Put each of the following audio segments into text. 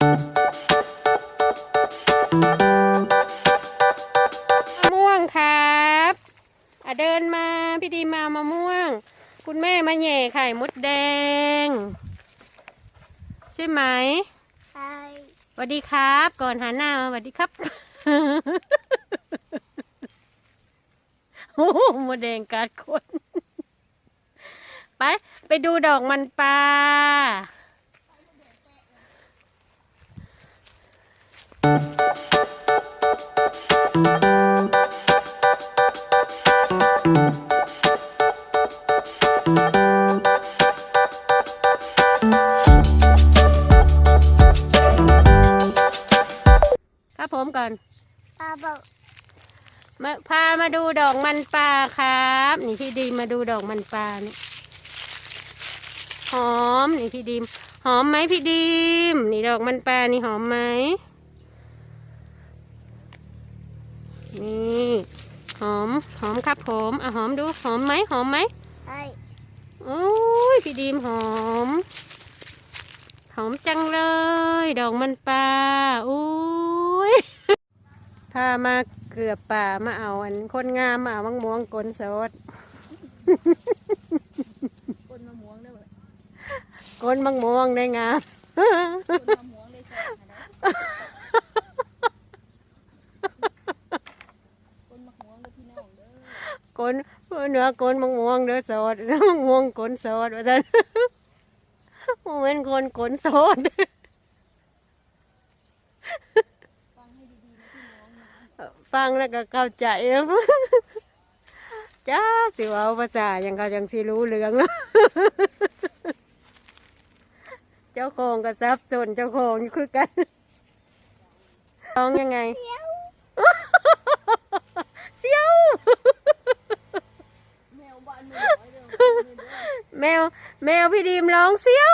มะม่วงครับอะเดินมาพี่ดีมาเอามะม่วง คุณแม่มาแหย่ไข่มดแดง ใช่ไหมใช่สวัสดีครับ ก่อนหันหน้ามาสวัสดีครับโอ้โหมดแดงกัดคน ไป ไปดูดอกมันปลา ครับผมก่อนปลาบอกมาพามาดูดอกมันปลาครับ นี่พี่ดีมมาดูดอกมันปลานี่หอมนี่พี่ดีมหอมไหมพี่ดีมนี่ดอกมันปลานี่หอมไหม นี่หอมหอมครับผมอะหอมดูหอมไหมหอมไหมใช่โอ้ยพี่ดีมหอม หอมจังเลย ดอกมันปลาอุ้ยพามาเกือบป่ามาเอาอันคนงามมาเอามังม่วงกลนสดคนมะม่วงได้ไหมกลนมังม่วงได้งามคนมะม่วงได้ใช่ไหมคนมะม่วงได้ พี่น้องเด้อกนเนื้อกนมังม่วงเด้อสดมังม่วงกนสดว่าท่นโมเมนคนกนสดฟังให้ดีๆนะพี่น้องนะฟังแล้วก็เข้าใจจ้าสิว่าภาษาอยังเขาจังสิรู้เรื่องเจ้าของกับซับสนเจ้าของอยู่คือกันร้องยังไง เสียว แมวบ้านหนูน้อยเด้อ แมว แมวพี่ดีมร้องเสียว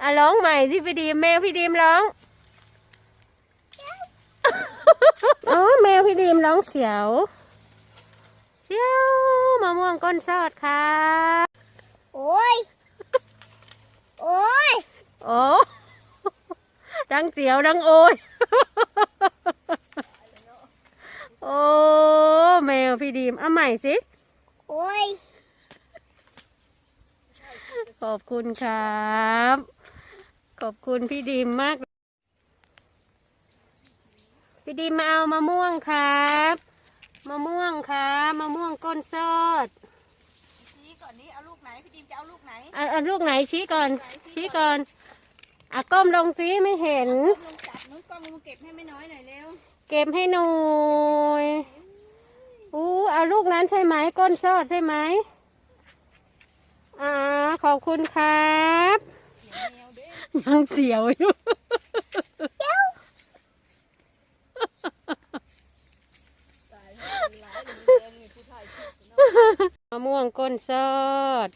อะร้องใหม่ที่พี่ดีมแมวพี่ดีมร้องอ๋อแมวพี่ดีมร้องเสียวเสียวมะม่วงก้นซอดค่ะ โอ้ย โอ้ย โอ้ดังเสียวดังโอยโอ้ แมวพี่ดีมเอาใหม่สิโอ้ยขอบคุณครับ ขอบคุณพี่ดีมมาก พี่ดีมมาเอามะม่วงครับ มะม่วงครับมะม่วงก้นซอดชี้ก่อนนี้เอาลูกไหนพี่ดิมจะเอาลูกไหนอะอะลูกไหนชี้ก่อน ชี้ก่อนอะก้มลงสิไม่เห็น ลงจับนุ้ยกล้องมึงเก็บให้ไม่น้อยหน่อยเร็ว เก็บให้หน่อยอู้เอาลูกนั้นใช่ไหมก้นซอดใช่ไหมอ่าขอบคุณครับยังเสียวอยู่มะม่วงก้นซอด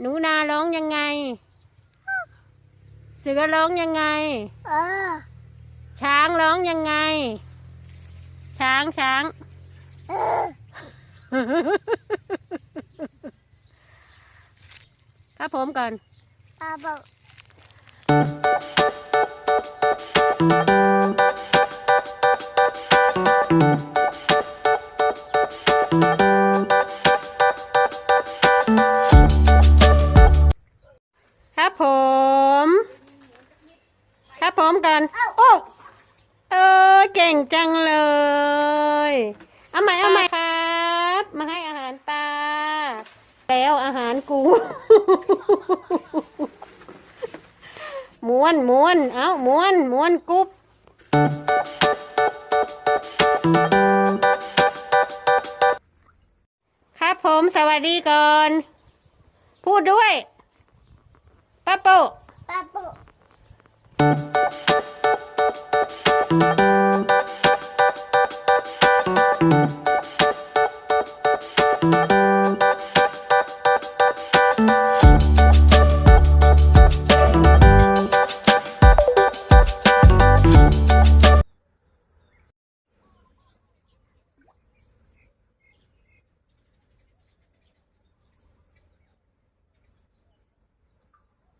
หนูนาร้องยังไง เสือร้องยังไง เออ ช้างร้องยังไง ช้างช้าง ครับผมก่อนปลาบอกครับผม ครับผมก่อนโอ้ เออเก่งจังเลย เอาใหม่เอาใหม่ครับ มาให้อาหารปลา แล้วอาหารกู ม้วนม้วน เอาม้วนม้วนกุ๊บครับผมสวัสดีก่อน พูดด้วยป้าโปะปลาบอ